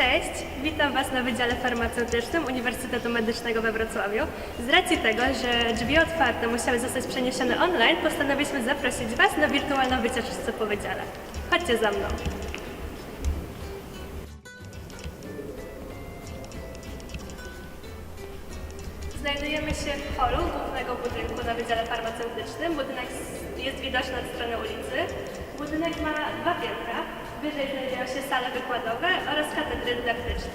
Cześć, witam Was na Wydziale Farmaceutycznym Uniwersytetu Medycznego we Wrocławiu. Z racji tego, że drzwi otwarte musiały zostać przeniesione online, postanowiliśmy zaprosić Was na wirtualną wycieczkę po Wydziale. Chodźcie za mną. Znajdujemy się w holu głównego budynku na Wydziale Farmaceutycznym. Budynek jest widoczny od strony ulicy. Budynek ma dwa piętra. Wyżej znajdują się sale wykładowe oraz katedry dydaktyczne.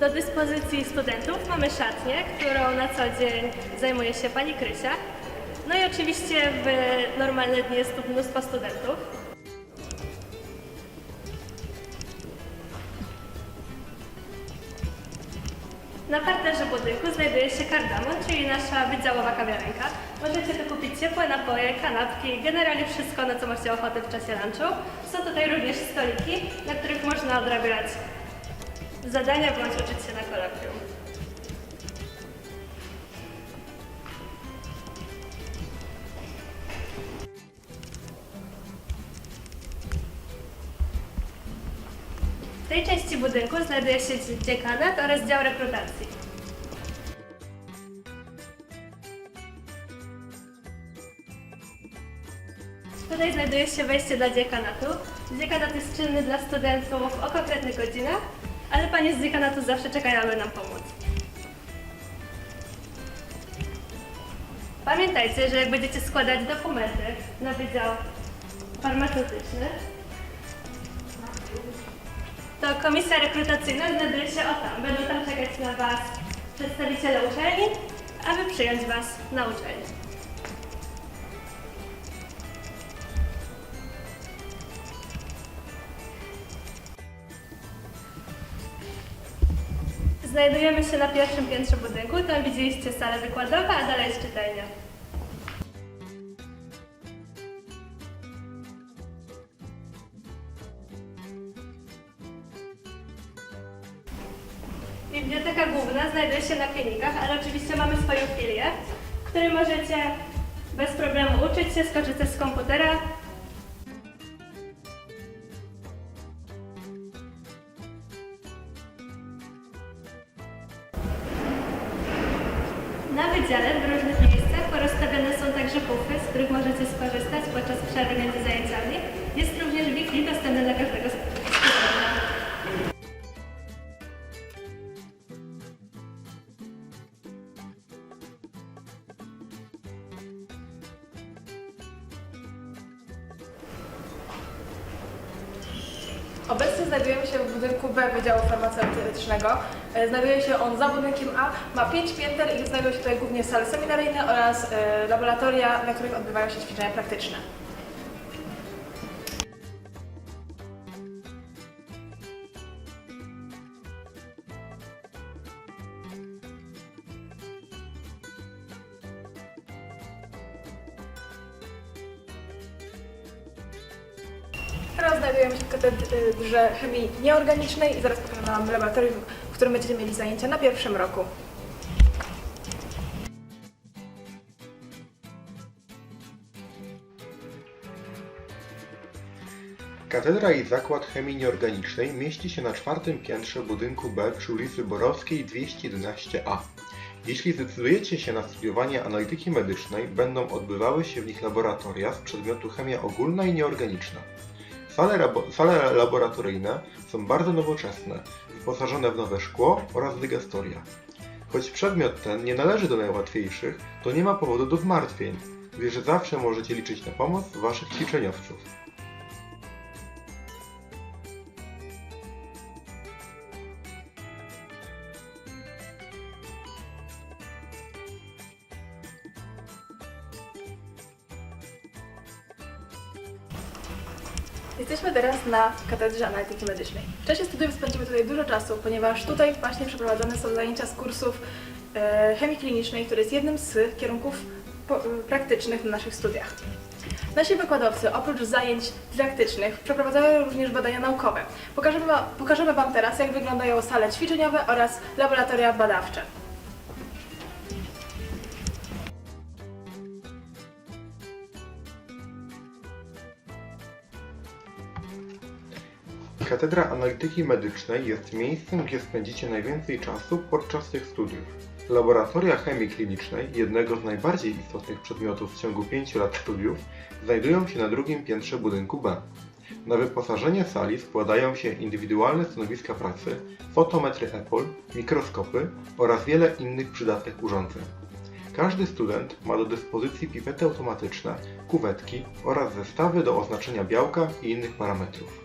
Do dyspozycji studentów mamy szatnię, którą na co dzień zajmuje się pani Krysia. No i oczywiście w normalne dni jest tu mnóstwo studentów. Na parterze budynku znajduje się kardamon, czyli nasza wydziałowa kawiarenka. Możecie tu kupić ciepłe napoje, kanapki, generalnie wszystko, na co macie ochotę w czasie lunchu. Są tutaj również stoliki, na których można odrabiać zadania bądź uczyć się na kolokwium. W tej części budynku znajduje się dziekanat oraz dział rekrutacji. Tutaj znajduje się wejście do dziekanatu. Dziekanat jest czynny dla studentów o konkretnych godzinach, ale panie z dziekanatu zawsze czekają, aby nam pomóc. Pamiętajcie, że jak będziecie składać dokumenty na wydział farmaceutyczny, to komisja rekrutacyjna znajduje się o tam. Będą tam czekać na Was przedstawiciele uczelni, aby przyjąć Was na uczelni. Znajdujemy się na pierwszym piętrze budynku. Tam widzieliście salę wykładową, a dalej jest czytelnia. Biblioteka główna znajduje się na klinikach, ale oczywiście mamy swoją filię, w której możecie bez problemu uczyć się, skorzystać z komputera. Wydziale w różnych miejscach porozstawione są także pufy, z których możecie skorzystać podczas przerwy między zajęciami. Jest również Wi-Fi dostępny dla każdego studenta. Znajdujemy się w budynku B Wydziału Farmaceutycznego. E, Znajduje się on za budynkiem A, ma 5 pięter i znajdują się tutaj głównie sale seminaryjne oraz e, laboratoria, na których odbywają się ćwiczenia praktyczne. Teraz znajdujemy się w katedrze chemii nieorganicznej i zaraz pokażę Wam laboratorium, w którym będziecie mieli zajęcia na pierwszym roku. Katedra i Zakład Chemii Nieorganicznej mieści się na czwartym piętrze budynku B przy ulicy Borowskiej 211A. Jeśli zdecydujecie się na studiowanie analityki medycznej, będą odbywały się w nich laboratoria z przedmiotu chemia ogólna i nieorganiczna. Sale, rabo- sale laboratoryjne są bardzo nowoczesne, wyposażone w nowe szkło oraz dygastoria. Choć przedmiot ten nie należy do najłatwiejszych, to nie ma powodu do zmartwień, gdyż zawsze możecie liczyć na pomoc waszych ćwiczeniowców. Jesteśmy teraz na Katedrze Analityki Medycznej. W czasie studiów spędzimy tutaj dużo czasu, ponieważ tutaj właśnie przeprowadzane są zajęcia z kursów e, chemii klinicznej, który jest jednym z kierunków e, praktycznych na naszych studiach. Nasi wykładowcy oprócz zajęć dydaktycznych przeprowadzają również badania naukowe. Pokażemy, pokażemy Wam teraz, jak wyglądają sale ćwiczeniowe oraz laboratoria badawcze. Katedra Analityki Medycznej jest miejscem, gdzie spędzicie najwięcej czasu podczas tych studiów. Laboratoria chemii klinicznej, jednego z najbardziej istotnych przedmiotów w ciągu 5 lat studiów, znajdują się na drugim piętrze budynku B. Na wyposażenie sali składają się indywidualne stanowiska pracy, fotometry EPOL, mikroskopy oraz wiele innych przydatnych urządzeń. Każdy student ma do dyspozycji pipety automatyczne, kuwetki oraz zestawy do oznaczenia białka i innych parametrów.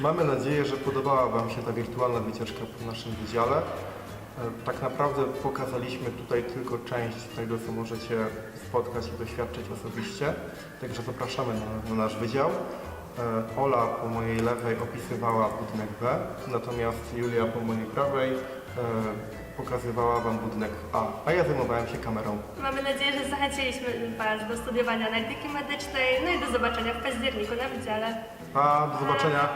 Mamy nadzieję, że podobała Wam się ta wirtualna wycieczka po naszym wydziale. E, Tak naprawdę pokazaliśmy tutaj tylko część tego, co możecie spotkać i doświadczyć osobiście. Także zapraszamy na, na nasz wydział. E, Ola po mojej lewej opisywała budynek B, natomiast Julia po mojej prawej e, pokazywała Wam budynek A, a ja zajmowałem się kamerą. Mamy nadzieję, że zachęciliśmy Was do studiowania analityki medycznej, no i do zobaczenia w październiku na wydziale. A do zobaczenia!